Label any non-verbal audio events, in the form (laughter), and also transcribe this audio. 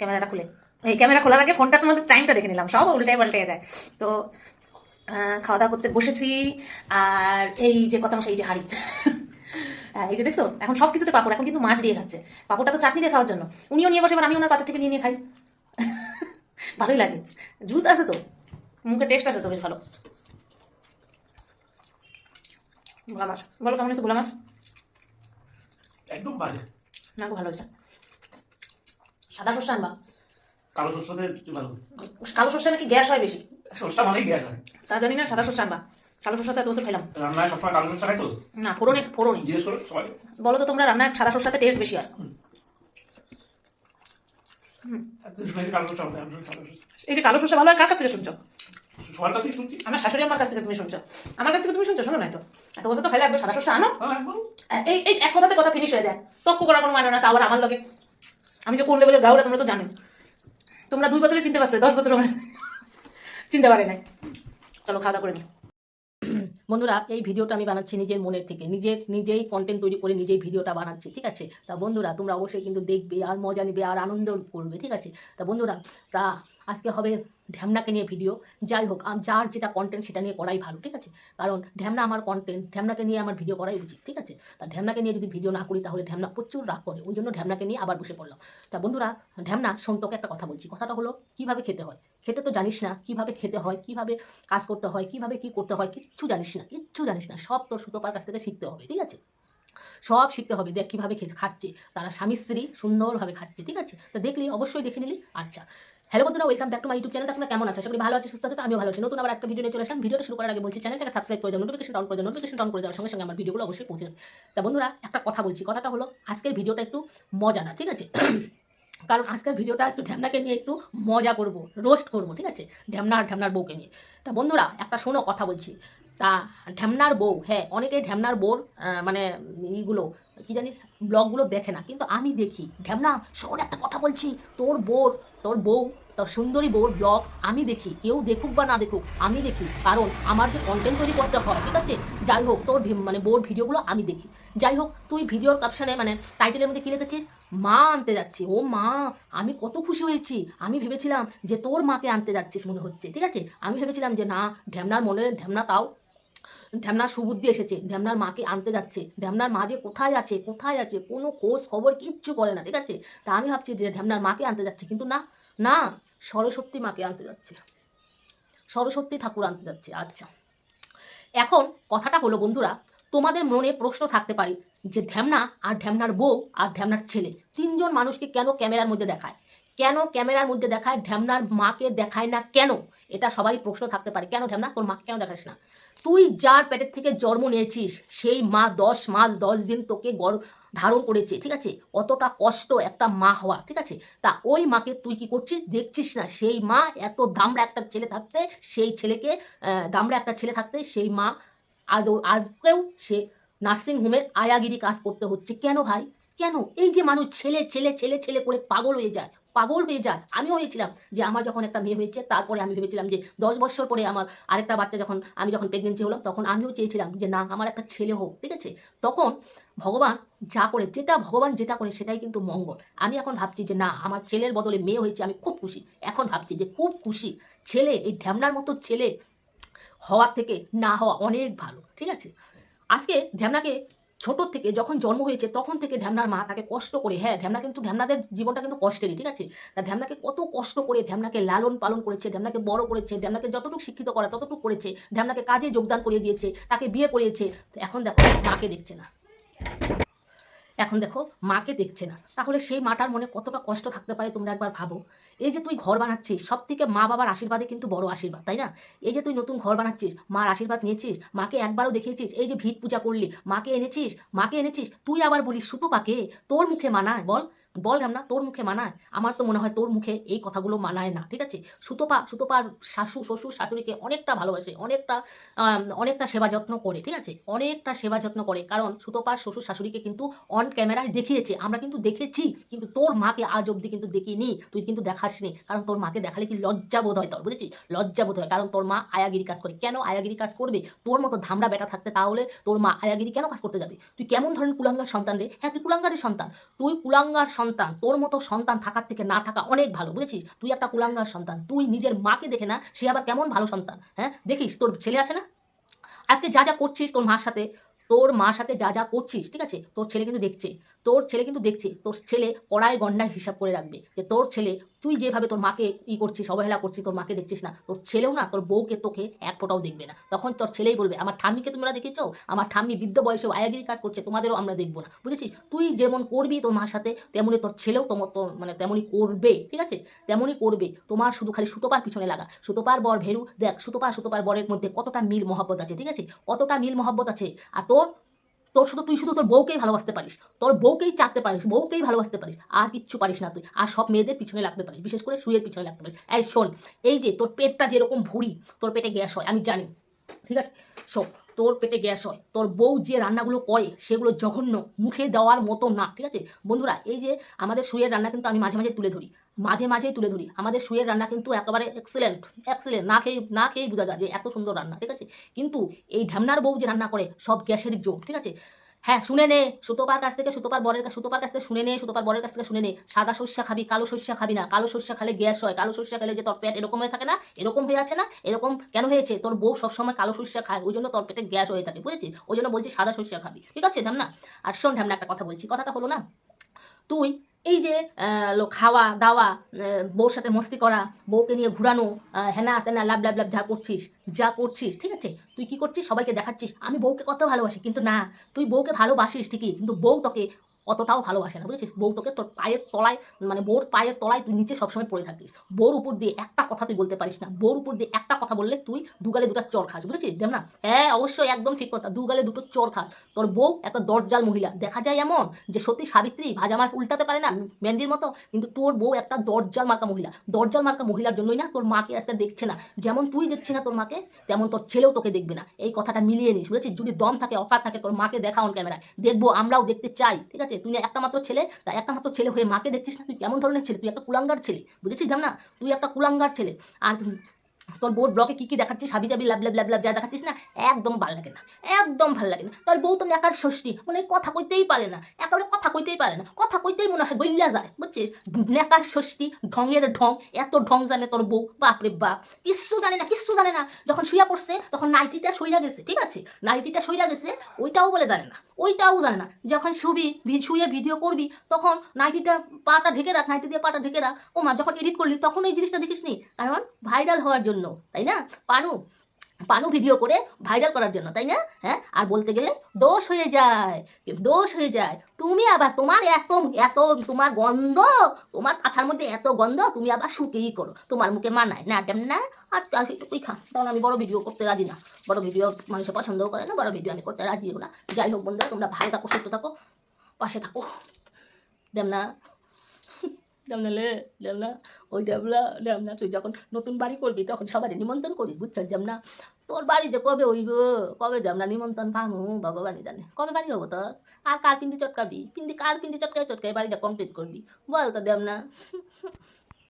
ক্যামেরাটা খুলে। এই ক্যামেরা খোলার আগে ফোনটা তোমাদের টাইমটা দেখে নিলাম সব উল্টে পাল্টে যায়। তো খাওয়া দাওয়া করতে বসেছি আর এই যে কথা এই যে হাড়ি। এই যে দেখছ এখন সব কিছুতে পাপড় এখন কিন্তু মাছ দিয়ে খাচ্ছে। পাপড়টা তো চাটনি দিয়ে খাওয়ার জন্য। উনিও নিয়ে বসে এবার আমি ওনার পাতা থেকে নিয়ে নিয়ে খাই। ভালোই লাগে। জুত আছে তো? মুখে টেস্ট আছে তো বেশ ভালো। গোলা মাছ। বলো কেমন হয়েছে গোলা মাছ? একদম বাজে। না ভালো হয়েছে। সাদা সর্ষে আনবা। কালো শস্যতে ভালো কালো সর্ষে নাকি গ্যাস হয় বেশি? শস্যা মানেই গ্যাস হয়। তা জানি না সাদা সর্ষে আনবা। এত বছর খেলাম রান্নায় সবসময় কালো শস্যা খাই তো? না ফোড়নে ফোড়নই। জিজ্ঞেস করো সবাই। বলো তো তোমরা রান্নায় সাদা সর্ষাতে টেস্ট বেশি হয়। শস্যা শস্যা এই যে কালো সর্ষে ভালো হয় কার কাছ থেকে শুনছো? সবার কাছেই শুনছি। আমার শাশুড়ি আমার কাছ থেকে তুমি শুনছো। আমার কাছ থেকে তুমি শুনছো? শোনো না তো এত বছর তো খাইলে একবার সাদা সর্ষে আনো। হ্যাঁ এই এই এক কথাতে কথা ফিনিশ হয়ে যায়। তক্ক করার কোনো মানে না তা আবার আমার লগে। আমি যে কোন লেভেলের গাউরা তোমরা তো জানো তোমরা দুই বছরে চিনতে পারছ, দশ বছর চিনতে পারে নাই। চলো খাওয়া দাওয়া করে নি বন্ধুরা, এই ভিডিওটা আমি বানাচ্ছি নিজের মনের থেকে। নিজের, নিজেই কন্টেন্ট তৈরি করে নিজেই ভিডিওটা বানাচ্ছি, ঠিক আছে? তা বন্ধুরা, তোমরা অবশ্যই কিন্তু দেখবে আর মজা নিবে আর আনন্দ করবে, ঠিক আছে? তা বন্ধুরা, তা আজকে হবে ঢ্যামনাকে নিয়ে ভিডিও যাই হোক যার যেটা কন্টেন্ট সেটা নিয়ে করাই ভালো, ঠিক আছে? কারণ ঢ্যামনা আমার কন্টেন্ট ঢ্যামনাকে নিয়ে আমার ভিডিও করাই উচিত, ঠিক আছে? তা ঢ্যামনাকে নিয়ে যদি ভিডিও না করি, তাহলে ঢ্যামনা প্রচুর রাগ করে। ওই জন্য ঢ্যামনাকে নিয়ে আবার বসে পড়লাম। তা বন্ধুরা, ঢ্যামনা সন্তকে একটা কথা বলছি। কথাটা হলো, কীভাবে খেতে হয়? খেতে তো জানিস না, কীভাবে খেতে হয়, কীভাবে কাজ করতে হয়, কীভাবে কি করতে হয়, কিচ্ছু জানিস না, কিচ্ছু জানিস না। সব তোর সুতোপার কাছ থেকে শিখতে হবে, ঠিক আছে? সব শিখতে হবে। দেখ কীভাবে খাচ্ছে। তারা স্বামী স্ত্রী সুন্দরভাবে খাচ্ছে, ঠিক আছে? তো দেখলি, অবশ্যই দেখে নিলি। আচ্ছা হ্যালো বন্ধুরা welcome back to my YouTube channel তোমরা কেমন আছো? করি ভালো আছে, সুস্থ আছে। আমিও ভালো আছি। নতুন আবার একটা ভিডিও নিয়ে চলে আসলাম। ভিডিওটা শুরু করার আগে বলছি চ্যানেলটাকে সাবস্ক্রাইব করে দাও নোটিফিকেশন অন করে দাও। নোটিফিকেশন অন করে দেওয়ার সঙ্গে সঙ্গে আমার ভিডিওগুলো অবশ্যই পৌঁছে যাবে। তা বন্ধুরা, একটা কথা বলছি। কথাটা হলো, আজকের ভিডিওটা একটু মজাদার, ঠিক আছে? (clears throat) কারণ আজকের ভিডিওটা একটু ঢ্যামনাকে নিয়ে একটু মজা করব রোস্ট করব, ঠিক আছে? ঢ্যামনা আর ঢ্যামনার বউকে নিয়ে। তা বন্ধুরা, একটা শোনো, কথা বলছি। তা ঢ্যামনার বউ হ্যাঁ অনেকে ঢ্যামনার বউর মানে এইগুলো কি জানি, ব্লগগুলো দেখে না, কিন্তু আমি দেখি। ঢ্যামনা, শোন একটা কথা বলছি, তোর বোর তোর বউ, তোর সুন্দরী বউর ব্লগ আমি দেখি, কেউ দেখুক বা না দেখুক, আমি দেখি। কারণ আমার যে কন্টেন্ট তৈরি করতে হয়, ঠিক আছে? যাই হোক, তোর মানে বউর ভিডিওগুলো আমি দেখি। যাই হোক, তুই ভিডিওর ক্যাপশনে মানে টাইটেলের মধ্যে কী লিখেছিস মা আনতে যাচ্ছি। ও মা, আমি কত খুশি হয়েছি। আমি ভেবেছিলাম যে তোর মাকে আনতে যাচ্ছিস মনে হচ্ছে, ঠিক আছে? আমি ভেবেছিলাম যে না, ঢ্যামনার মনে, ঢ্যামনা তাও ঢ্যামনার সুবুদ্ধি এসেছে, ঢ্যামনার মাকে আনতে যাচ্ছে, ঢ্যামনার মা যে কোথায় আছে কোথায় আছে, কোনো খোঁজ খবর কিচ্ছু করে না, ঠিক আছে? তা আমি ভাবছি যে ঢ্যামনার মাকে আনতে যাচ্ছে, কিন্তু না না, সরস্বতী মাকে আনতে যাচ্ছে। সরস্বতী ঠাকুর আনতে যাচ্ছে আচ্ছা। এখন কথাটা হলো, বন্ধুরা, তোমাদের মনে প্রশ্ন থাকতে পারে যে ঢ্যামনা আর ঢ্যামনার বউ আর ঢ্যামনার ছেলে তিনজন মানুষকে কেন ক্যামেরার মধ্যে দেখায়? কেন ক্যামেরার মধ্যে দেখায়? ঢ্যামনার মাকে দেখায় না কেন? এটা সবারই প্রশ্ন থাকতে পারে। কেন ঢ্যামনা? তোর মাকে কেন দেখাস না? তুই যার পেটের থেকে জন্ম নিয়েছিস, সেই মা দশ মাস, দশ দিন তোকে গর ধারণ করেছে, ঠিক আছে? কতটা কষ্ট একটা মা হওয়া, ঠিক আছে? তা ওই মাকে তুই কি করছিস? দেখছিস না? সেই মা এত দামড়া একটা ছেলে থাকতে, সেই ছেলেকে দামড়া একটা ছেলে থাকতে, সেই মা আজও আজকেও সে নার্সিং হোমের আয়াগিরি কাজ করতে হচ্ছে। কেন ভাই? কেন? এই যে মানুষ ছেলে ছেলে ছেলে ছেলে করে পাগল হয়ে যায়, পাগল হয়ে যায়। আমিও হয়েছিলাম যে আমার যখন একটা মেয়ে হয়েছে, তারপরে আমি ভেবেছিলাম যে দশ বছর পরে আমার আরেকটা বাচ্চা যখন আমি যখন প্রেগনেন্সি হলাম, তখন আমিও চেয়েছিলাম যে না, আমার একটা ছেলে হোক, ঠিক আছে? তখন ভগবান যা করে, যেটা ভগবান যেটা করে, সেটাই কিন্তু মঙ্গল। আমি এখন ভাবছি যে না, আমার ছেলের বদলে মেয়ে হয়েছে, আমি খুব খুশি। এখন ভাবছি যে খুব খুশি ছেলে, এই ঢ্যামনার মতো ছেলে হওয়ার থেকে না হওয়া অনেক ভালো, ঠিক আছে? আজকে ঢ্যামনাকে ছোটোর থেকে যখন জন্ম হয়েছে তখন থেকে ধ্যামনার মা তাকে কষ্ট করে হ্যাঁ ধ্যামনা কিন্তু ধ্যামনাদের জীবনটা কিন্তু কষ্টেরই, ঠিক আছে? তা ধ্যামনাকে কত কষ্ট করে ধ্যামনাকে লালন পালন করেছে ধ্যামনাকে বড় করেছে ধ্যামনাকে যতটুকু শিক্ষিত করা ততটুকু করেছে ধ্যামনাকে কাজে যোগদান করিয়ে দিয়েছে, তাকে বিয়ে করিয়েছে এখন দেখো মাকে দেখছে না। এখন দেখো, মাকে দেখছে না। তাহলে সেই মাটার মনে কতটা কষ্ট থাকতে পারে তোমরা একবার ভাবো। এই যে তুই ঘর বানাচ্ছিস সব থেকে মা বাবার আশীর্বাদে কিন্তু বড় আশীর্বাদ, তাই না? এই যে তুই নতুন ঘর বানাচ্ছিস, মার আশীর্বাদ নিয়েছিস, মাকে একবারও দেখিয়েছিস, এই যে ভিট পূজা করলি, মাকে এনেছিস মাকে এনেছিস, তুই আবার বলিস সুতো পাকে তোর মুখে মানায়, বল? বল না তোর মুখে মানায়? আমার তো মনে হয় তোর মুখে এই কথাগুলো মানায় না, ঠিক আছে? সুতোপা, সুতোপার শাশু, শ্বশুর শাশুড়িকে অনেকটা ভালোবাসে, অনেকটা অনেকটা সেবা যত্ন করে, ঠিক আছে? অনেকটা সেবা যত্ন করে, কারণ সুতোপার শ্বশুর শাশুড়িকে কিন্তু অন ক্যামেরায় দেখিয়েছে। আমরা কিন্তু দেখেছি, কিন্তু তোর মাকে আজ অবধি কিন্তু দেখিনি, তুই কিন্তু দেখাসনি কারণ তোর মাকে দেখালে কি লজ্জা বোধ হয় তোর, বুঝেছিস? লজ্জা বোধ হয়, কারণ তোর মা আয়াগিরি কাজ করে। কেন আয়াগিরি কাজ করবে? তোর মতো ধামড়া বেটা থাকতে তাহলে তোর মা আয়াগিরি কেন কাজ করতে যাবে? তুই কেমন ধরনের কুলাঙ্গার সন্তান রে? হ্যাঁ তুই কুলাঙ্গারের সন্তান। তুই কুলাঙ্গার সন্তান, তোর মতো সন্তান থাকার থেকে না থাকা অনেক ভালো, বুঝেছিস? তুই একটা কুলাঙ্গার সন্তান, তুই নিজের মাকে দেখে না, সে আবার কেমন ভালো সন্তান হ্যাঁ? দেখিস, তোর ছেলে আছে না? আজকে যা যা করছিস তোর মার সাথে, তোর মার সাথে যা যা করছিস, ঠিক আছে? তোর ছেলে কিন্তু দেখছে, তোর ছেলে কিন্তু দেখছে, তোর ছেলে কড়াই গন্ডায় হিসাব করে রাখবে যে তোর ছেলে তুই যেভাবে তোর মাকে ই করছিস, অবহেলা করছিস, তোর মাকে দেখছিস না, তোর ছেলেও না, তোর বউকে তোকে এক ফোঁটাও দেখবে না। তখন তোর ছেলেই বলবে, আমার ঠাম্মিকে তোমরা দেখেছ? আমার ঠাম্মি বৃদ্ধ বয়সে আয়াগিরি কাজ করছে, তোমাদেরও আমরা দেখব না। বুঝেছিস? তুই যেমন করবি তোর মার সাথে, তেমনি তোর ছেলেও তোমার তো মানে তেমনই করবে, ঠিক আছে? তেমনই করবে। তোমার শুধু খালি সুতোপার পিছনে লাগা। সুতোপার বর ভেরু, দেখ, সুতোপা সুতোপার বরের মধ্যে কতটা মিল মহব্বত আছে, ঠিক আছে? কতটা মিল মহব্বত আছে? আর তোর তোর শুধু, তুই শুধু তোর বউকেই ভালোবাসতে পারিস। তোর বউকেই চাটতে পারিস, বউকেই ভালোবাসতে পারিস, আর কিচ্ছু পারিস না তুই। আর সব মেয়েদের পিছনে লাগতে পারিস, বিশেষ করে শুয়ের পিছনে লাগতে পারিস। এই শোন, এই যে তোর পেটটা যেরকম ভুড়ি, তোর পেটে গ্যাস হয়, আমি জানি। ঠিক আছে? সব তোর পেটে গ্যাস হয়, তোর বউ যে রান্নাগুলো করে সেগুলো জঘন্য, মুখে দেওয়ার মতো না, ঠিক আছে? বন্ধুরা, এই যে আমাদের শুয়ের রান্না কিন্তু আমি মাঝে মাঝে তুলে ধরি, মাঝে মাঝেই তুলে ধরি। আমাদের শুয়ের রান্না কিন্তু একেবারে এক্সেলেন্ট এক্সেলেন্ট না খেয়ে, না খেয়েই বোঝা যায় যে এত সুন্দর রান্না, ঠিক আছে? কিন্তু এই ঢ্যামনার বউ যে রান্না করে, সব গ্যাসের জোম ঠিক আছে? হ্যাঁ শুনে নে। সুতোপার কাছ থেকে সুতোপার বরের সুতোপার কাছ থেকে শুনে নে, সুতোপার বরের কাছ থেকে শুনে নে। সাদা শস্যা খাবি, কালো শস্যা খাবি না। কালো শস্যা খালে গ্যাস হয়। কালো শস্যা খেলে যে তোর পেট এরকম হয়ে থাকে না, এরকম হয়ে আছে না, এরকম কেন হয়েছে? তোর বউ সবসময় কালো শস্যা খায়, ওই জন্য তোর পেটে গ্যাস হয়ে থাকে, বুঝেছিস? ওই জন্য বলছি সাদা শস্যা খাবি। ঠিক আছে ঢ্যামনা আর শোন ঢ্যামনা একটা কথা বলছি। কথাটা হলো না তুই এই যে খাওয়া, দাওয়া বউর সাথে মস্তি করা, বউকে নিয়ে ঘুরানো হেনা তেনা লাভ লাভ লাভ যা করছিস যা করছিস, ঠিক আছে? তুই কি করছিস? সবাইকে দেখাচ্ছিস। আমি বউকে কত ভালোবাসি, কিন্তু না, তুই বউকে ভালোবাসিস ঠিকই, কিন্তু বউ তোকে অতটাও ভালোবাসে না, বুঝেছিস? বউ তোকে তোর পায়ের তলায় মানে বউর পায়ের তলায় তুই নিচে সবসময় পড়ে থাকিস। বউর উপর দিয়ে একটা কথা তুই বলতে পারিস না। বউর উপর দিয়ে একটা কথা বললে তুই দুগালে দুটো চর খাস, বুঝেছিস? দেখ না? হ্যাঁ অবশ্যই একদম ঠিক কথা, দুগালে দুটো চর খাস। তোর বউ একটা দরজাল মহিলা, দেখা যায় এমন যে সত্যি সাবিত্রী ভাজা মাছ উল্টাতে পারে না মেন্দির মতো? কিন্তু তোর বউ একটা দরজাল মার্কা মহিলা। দরজাল মার্কা মহিলার জন্যই না তোর মাকে আজকে দেখছে না। যেমন তুই দেখছিস না তোর মাকে, তেমন তোর ছেলেও তোকে দেখবে না। এই কথাটা মিলিয়ে নিস, বুঝেছিস? যদি দম থাকে অফার থাকে, তোর মাকে দেখা অন ক্যামেরায়। দেখব, আমরাও দেখতে চাই, ঠিক আছে? তুই না একটা মাত্র ছেলে, তা একটা মাত্র ছেলে হয়ে মাকে দেখছিস না? তুই কেমন ধরনের ছেলে? তুই একটা কুলাঙ্গার ছেলে, বুঝেছিস না তুই একটা কুলাঙ্গার ছেলে। আর তোর বউর ব্লকে কি কি দেখাচ্ছিস? হাবি জাবি, লাভ লাভ লাভ লাভ যা দেখাচ্ছিস না, একদম ভালো লাগে না, একদম ভালো লাগে না। তোর বউ তো নেকার ষষ্ঠী মানে কথা কইতেই পারে না, একেবারে কথা কইতেই পারে না, কথা কইতেই মনে হয় গইলা যায়, বুঝছিস? নেকার ষষ্ঠী, ঢঙের ঢং, এত ঢং জানে তোর বউ বাপরে বাপ, কিচ্ছু জানে না, কিচ্ছু জানে না। যখন শুয়া পড়ছে, তখন নাইটিটা সইরা গেছে, ঠিক আছে? নাইটিটা সইরা গেছে, ওইটাও বলে জানে না, ওইটাও জানে না। যখন শুবি শুয়ে ভিডিও করবি, তখন নাইটিটা পাটা ঢেকে রাখ, নাইটি দিয়ে পাটা ঢেকে রাখ। ও মা যখন এডিট করলি, তখন এই জিনিসটা দেখিস নি কারণ ভাইরাল হওয়ার জন্য। তাই না? পানু পানু ভিডিও করে ভাইরাল করার জন্য, তাই না? হ্যাঁ? আর বলতে গেলে দোষ হয়ে যায়, দোষ হয়ে যায়। তুমি আবার তোমার এত এত তোমার গন্ধ, তোমার কাছার মধ্যে এত গন্ধ, তুমি আবার শুকেই করো। তোমার মুখে মানায়। না টেম না আজকে আসি একটুকুই খা। কারণ আমি বড় ভিডিও করতে রাজি না। বড় ভিডিও মানুষ পছন্দও করে না, বড় ভিডিও আমি করতে রাজিও না। যাই হোক বন্ধুরা, তোমরা ভালো থাকো, সুস্থ থাকো, পাশে থাকো। দেমনা দেমনালে জামনা ওই জামনা জামনা তুই যখন নতুন বাড়ি করবি তখন সবাই নিমন্ত্রণ করিস, বুঝছিস জামনা তোর বাড়ি যে কবে হইব কবে জামনা নিমন্ত্রণ পামু ভগবানই জানে। কবে বাড়ি হব তোর? আর কার পিন্ডি চটকাবি? পিন্ডি কার পিন্ডি চটকাই চটকাই বাড়িটা কমপ্লিট করবি? বল তো দেমনা